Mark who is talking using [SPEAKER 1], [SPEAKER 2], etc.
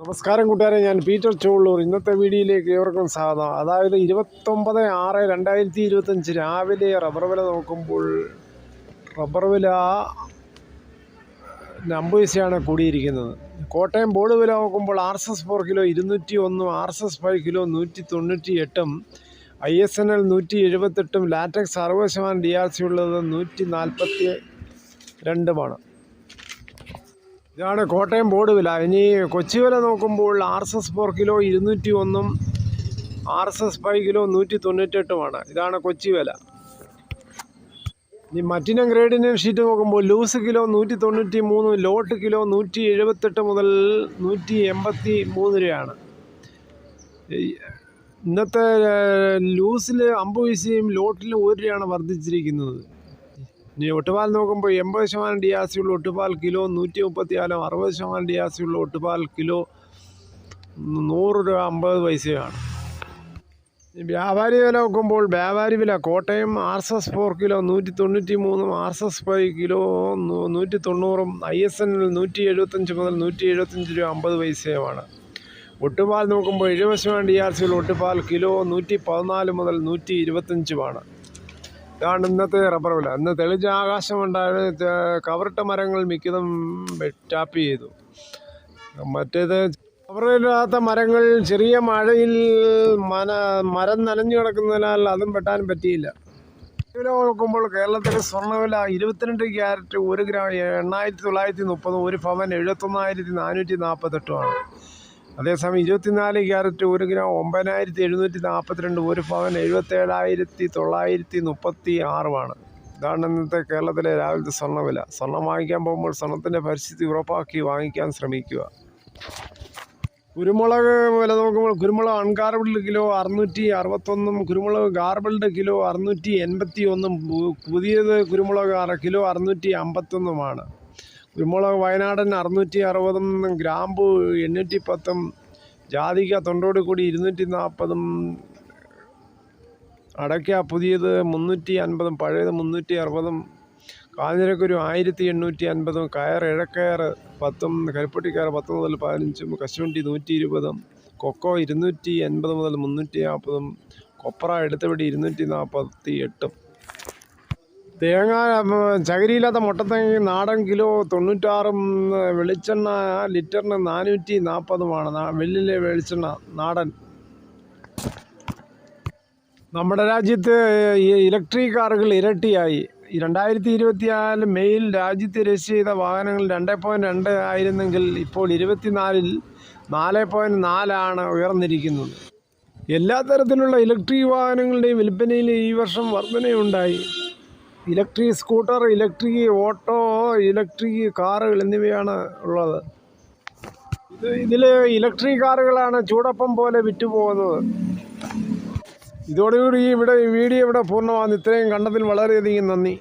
[SPEAKER 1] നമസ്കാരം കൂട്ടുകാരെ ഞാൻ പീറ്റർ ചോളൂർ ഇന്നത്തെ വീഡിയോയിലേക്ക് ഏവർക്കും സ്വാഗതം. അതായത് ഇരുപത്തൊമ്പത് ആറ് രണ്ടായിരത്തി ഇരുപത്തഞ്ച് രാവിലെ റബ്ബർ വില നോക്കുമ്പോൾ റബ്ബർ വില നമ്പേഴ്സാണ് കൂടിയിരിക്കുന്നത്. കോട്ടയം ബോർഡ് വില നോക്കുമ്പോൾ R S S four kilo ഇരുന്നൂറ്റി ഒന്നും R S S five kilo നൂറ്റി തൊണ്ണൂറ്റി എട്ടും ഐ എസ് എൻ എൽ നൂറ്റി എഴുപത്തെട്ടും ലാറ്റക്സ് അറുപത് ശതമാനം ഡി ആർ സി ഉള്ളത് നൂറ്റി നാൽപ്പത്തി രണ്ടുമാണ് ഇതാണ് കോട്ടയം ബോർഡ് വില. ഇനി കൊച്ചി വില നോക്കുമ്പോൾ R S S four kilo ഇരുന്നൂറ്റി ഒന്നും R S S five kilo നൂറ്റി തൊണ്ണൂറ്റെട്ടുമാണ് ഇതാണ് കൊച്ചി വില. ഇനി മറ്റിനം ഗ്രേഡിനും ഷീറ്റ് നോക്കുമ്പോൾ ലൂസ് കിലോ നൂറ്റി തൊണ്ണൂറ്റി മൂന്ന് ലോട്ട് കിലോ നൂറ്റി എഴുപത്തെട്ട് മുതൽ നൂറ്റി എൺപത്തി മൂന്ന് രൂപയാണ് ഇന്നത്തെ ലൂസിൽ അമ്പത് പൈസയും ലോട്ടിൽ ഒരു രൂപയാണ് വർദ്ധിച്ചിരിക്കുന്നത്. ഇനി ഒട്ടുപാൽ നോക്കുമ്പോൾ എൺപത് ശതമാനം ഡി ആർ ഉള്ള ഒട്ടുപാൽ കിലോ നൂറ്റി മുപ്പത്തി നാലും അറുപത് ശതമാനം ഡി ആർ ഉള്ള ഒട്ടുപാൽ കിലോ നൂറ് രൂപ അമ്പത് പൈസയാണ്. വ്യാപാരി വില നോക്കുമ്പോൾ വ്യാപാരി വില Kottayam R S S four kilo നൂറ്റി തൊണ്ണൂറ്റി മൂന്നും R S S five kilo നൂറ്റി തൊണ്ണൂറും ഐ എസ് എൻ നൂറ്റി എഴുപത്തഞ്ച് മുതൽ നൂറ്റി എഴുപത്തഞ്ച് രൂപ അമ്പത് പൈസയുമാണ്. ഒട്ടുപാൽ നോക്കുമ്പോൾ എഴുപത് ശതമാനം ഡി ആർ സിയുള്ള ഒട്ടുപാൽ കിലോ നൂറ്റി പതിനാല് മുതൽ നൂറ്റി ഇരുപത്തഞ്ചുമാണ് ഇതാണ് ഇന്നത്തെ റബ്ബർ വില ഇന്ന് തെളിഞ്ഞ ആകാശമുണ്ടായത് കവറിട്ട മരങ്ങൾ മിക്കതും ടാപ്പ് ചെയ്തു. മറ്റേത് കവറില്ലാത്ത മരങ്ങൾ ചെറിയ മഴയിൽ മന മരം നനഞ്ഞു കിടക്കുന്നതിനാൽ അതും വെട്ടാൻ പറ്റിയില്ല. വില നോക്കുമ്പോൾ കേരളത്തിലെ സ്വർണവില ഇരുപത്തിരണ്ട് ക്യാരറ്റ് ഒരു ഗ്രാം എണ്ണായിരത്തി തൊള്ളായിരത്തി മുപ്പതും ഒരു ഭവൻ എഴുപത്തൊന്നായിരത്തി നാനൂറ്റി നാൽപ്പത്തെട്ടുമാണ് അതേസമയം ഇരുപത്തിനാല് ക്യാരറ്റ് ഒരു ഗ്രാം ഒമ്പതിനായിരത്തി എഴുന്നൂറ്റി നാൽപ്പത്തിരണ്ട് ഒരു പവൻ എഴുപത്തേഴായിരത്തി തൊള്ളായിരത്തി മുപ്പത്തി ആറുമാണ് ഇതാണ് ഇന്നത്തെ കേരളത്തിലെ രാവിലത്തെ സ്വർണവില. സ്വർണം വാങ്ങിക്കാൻ പോകുമ്പോൾ സ്വർണത്തിന്റെ പരിസ്ഥിതി ഉറപ്പാക്കി വാങ്ങിക്കാൻ ശ്രമിക്കുക. കുരുമുളക് വില നോക്കുമ്പോൾ കുരുമുളക് അൺഗാർബിൾഡ് കിലോ അറുന്നൂറ്റി അറുപത്തൊന്നും കുരുമുളക് ഗാർബിൾഡ് കിലോ അറുന്നൂറ്റി എൺപത്തി ഒന്നും പുതിയത് കുരുമുളക് കിലോ അറുന്നൂറ്റി അമ്പത്തൊന്നുമാണ്. കുരുമുളക് വയനാടൻ അറുന്നൂറ്റി അറുപതും ഗ്രാമ്പു എണ്ണൂറ്റി പത്തും ജാതിക്ക തൊണ്ടോട് കൂടി ഇരുന്നൂറ്റി നാൽപ്പതും അടയ്ക്ക പുതിയത് മുന്നൂറ്റി അൻപതും പഴയത് മുന്നൂറ്റി അറുപതും കാഞ്ഞിരക്കുരു ആയിരത്തി എണ്ണൂറ്റി അൻപതും കയർ ഇഴക്കയർ പത്തും കരിപ്പൊട്ടിക്കയർ പത്ത് മുതൽ പതിനഞ്ചും കശുവണ്ടി നൂറ്റി ഇരുപതും കൊക്കോ ഇരുന്നൂറ്റി എൺപത് മുതൽ മുന്നൂറ്റി നാൽപ്പതും കൊപ്ര എടുത്തപടി ഇരുന്നൂറ്റി നാൽപ്പത്തി എട്ടും തേങ്ങ ചകിരിയില്ലാത്ത മുട്ടത്തേങ്ങ നാടൻ കിലോ തൊണ്ണൂറ്റാറും വെളിച്ചെണ്ണ ലിറ്ററിന് നാനൂറ്റി നാൽപ്പതുമാണ് വെള്ളിലെ വെളിച്ചെണ്ണ നാടൻ. നമ്മുടെ രാജ്യത്ത് ഈ ഇലക്ട്രിക് കാറുകൾ ഇരട്ടിയായി. രണ്ടായിരത്തി ഇരുപത്തിനാല് മെയ്യിൽ രാജ്യത്ത് രജിസ്റ്റർ ചെയ്ത വാഹനങ്ങൾ രണ്ട് പോയിന്റ് രണ്ട് ആയിരുന്നെങ്കിൽ ഇപ്പോൾ ഇരുപത്തിനാലിൽ നാല് പോയിന്റ് നാലാണ് ഉയർന്നിരിക്കുന്നത്. എല്ലാ തരത്തിലുള്ള ഇലക്ട്രിക് വാഹനങ്ങളുടെയും വിൽപ്പനയിൽ ഈ വർഷം വർധനയുണ്ടായി. Electric scooter electric auto electric കാറുകൾ എന്നിവയാണ് ഉള്ളത്. ഇത് ഇതിൽ ഇലക്ട്രിക് കാറുകളാണ് ചൂടപ്പം പോലെ വിറ്റുപോകുന്നത്. ഇതോടുകൂടി ഇവിടെ വീഡിയോ ഇവിടെ പൂർണമാകുന്നു. ഇത്രയും കണ്ടതിൽ വളരെയധികം നന്ദി.